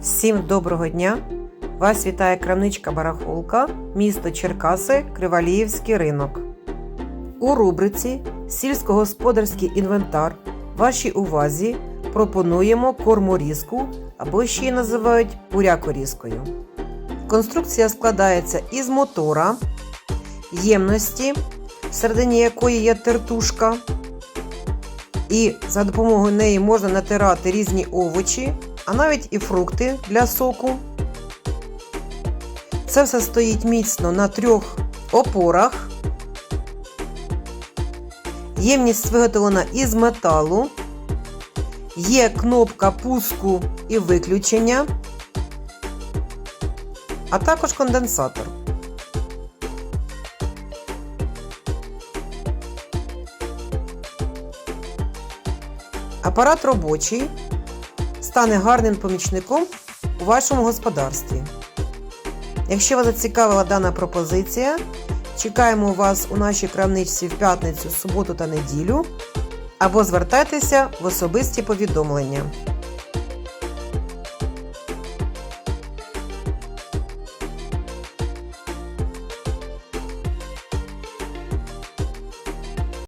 Всім доброго дня! Вас вітає крамничка Барахолка, місто Черкаси, Криваліївський ринок. У рубриці Сільськогосподарський інвентар вашій увазі пропонуємо корморізку або ще й називають бурякорізкою. Конструкція складається із мотора, ємності, всередині якої є тертушка, і за допомогою неї можна натирати різні овочі, а навіть і фрукти для соку. Це все стоїть міцно на трьох опорах. Ємність виготовлена із металу. Є кнопка пуску і виключення, а також конденсатор. Апарат робочий стане гарним помічником у вашому господарстві. Якщо вас зацікавила дана пропозиція, чекаємо вас у нашій крамничці в п'ятницю, суботу та неділю або звертайтеся в особисті повідомлення.